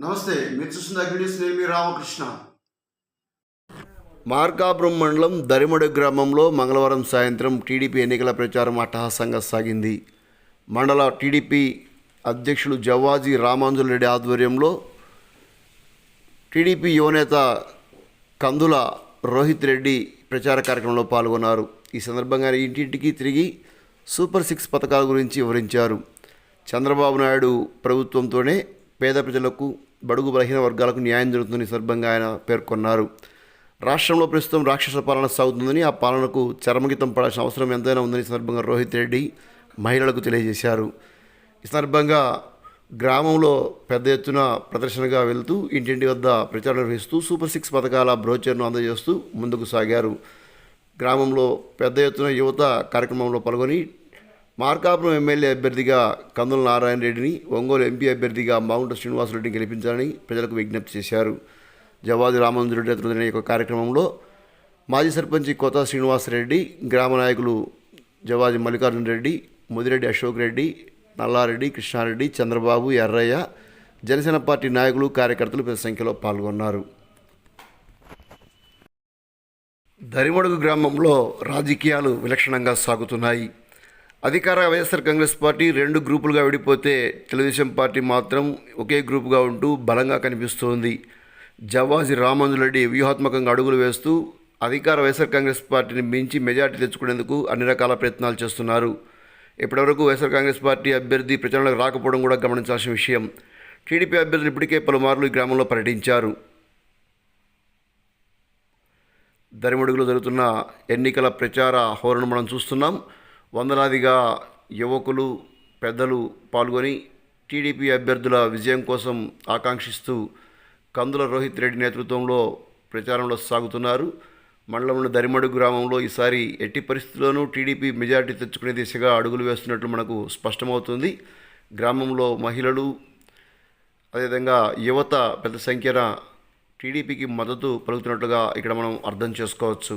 నమస్తే మీరు చూస్తున్న అగ్నిస్ రామకృష్ణ. మార్కాపురం మండలం దరిమడు గ్రామంలో మంగళవారం సాయంత్రం టీడీపీ ఎన్నికల ప్రచారం అట్టహాసంగా సాగింది. మండల టీడీపీ అధ్యక్షులు జవాజీ రామాంజుల రెడ్డి ఆధ్వర్యంలో టీడీపీ యువనేత కందుల రోహిత్ రెడ్డి ప్రచార కార్యక్రమంలో పాల్గొన్నారు. ఈ సందర్భంగా ఇంటింటికి తిరిగి సూపర్ సిక్స్ పథకాల గురించి వివరించారు. చంద్రబాబు నాయుడు ప్రభుత్వంతోనే పేద ప్రజలకు బడుగు బలహీన వర్గాలకు న్యాయం జరుగుతుందని సందర్భంగా ఆయన పేర్కొన్నారు. రాష్ట్రంలో ప్రస్తుతం రాక్షస పాలన సాగుతుందని ఆ పాలనకు చరమగీతం పడాల్సిన అవసరం ఎంతైనా ఉందని సందర్భంగా రోహిత్ రెడ్డి మహిళలకు తెలియజేశారు. ఈ సందర్భంగా గ్రామంలో పెద్ద ఎత్తున ప్రదర్శనగా వెళ్తూ ఇంటింటి వద్ద ప్రచారం నిర్వహిస్తూ సూపర్ సిక్స్ పథకాల బ్రోచర్ను అందజేస్తూ ముందుకు సాగారు. గ్రామంలో పెద్ద ఎత్తున యువత కార్యక్రమంలో పాల్గొని మార్కాపురం ఎమ్మెల్యే అభ్యర్థిగా కందుల నారాయణ రెడ్డిని ఒంగోలు ఎంపీ అభ్యర్థిగా మాగుంట శ్రీనివాసరెడ్డిని గెలిపించాలని ప్రజలకు విజ్ఞప్తి చేశారు. జవాది రామంజరెడ్డి అతను యొక్క కార్యక్రమంలో మాజీ సర్పంచ్ కొత్త శ్రీనివాసరెడ్డి గ్రామ నాయకులు జవాజి మల్లికార్జున రెడ్డి ముదిరెడ్డి అశోక్ రెడ్డి నల్లారెడ్డి కృష్ణారెడ్డి చంద్రబాబు ఎర్రయ్య జనసేన పార్టీ నాయకులు కార్యకర్తలు పెద్ద సంఖ్యలో పాల్గొన్నారు. దరిమడుగు గ్రామంలో రాజకీయాలు విలక్షణంగా సాగుతున్నాయి. అధికార వైఎస్ఆర్ కాంగ్రెస్ పార్టీ రెండు గ్రూపులుగా విడిపోతే తెలుగుదేశం పార్టీ మాత్రం ఒకే గ్రూపుగా ఉంటూ బలంగా కనిపిస్తోంది. జవాజీ రామంజులరెడ్డి వ్యూహాత్మకంగా అడుగులు వేస్తూ అధికార వైఎస్ఆర్ కాంగ్రెస్ పార్టీని మించి మెజార్టీ తెచ్చుకునేందుకు అన్ని రకాల ప్రయత్నాలు చేస్తున్నారు. ఇప్పటివరకు వైఎస్ఆర్ కాంగ్రెస్ పార్టీ అభ్యర్థి ప్రచారంలోకి రాకపోవడం కూడా గమనించాల్సిన విషయం. టీడీపీ అభ్యర్థులు ఇప్పటికే పలుమార్లు ఈ గ్రామంలో పర్యటించారు. దరిమడుగులో జరుగుతున్న ఎన్నికల ప్రచార హోరును మనం చూస్తున్నాం. వందలాదిగా యువకులు పెద్దలు పాల్గొని టీడీపీ అభ్యర్థుల విజయం కోసం ఆకాంక్షిస్తూ కందుల రోహిత్ రెడ్డి నేతృత్వంలో ప్రచారంలో సాగుతున్నారు. మండలంలోని దరిమడుగు గ్రామంలో ఈసారి ఎట్టి పరిస్థితుల్లోనూ టీడీపీ మెజార్టీ తెచ్చుకునే దిశగా అడుగులు వేస్తున్నట్లు మనకు స్పష్టమవుతుంది. గ్రామంలో మహిళలు అదేవిధంగా యువత పెద్ద సంఖ్యన టీడీపీకి మద్దతు పలుకుతున్నట్లుగా ఇక్కడ మనం అర్థం చేసుకోవచ్చు.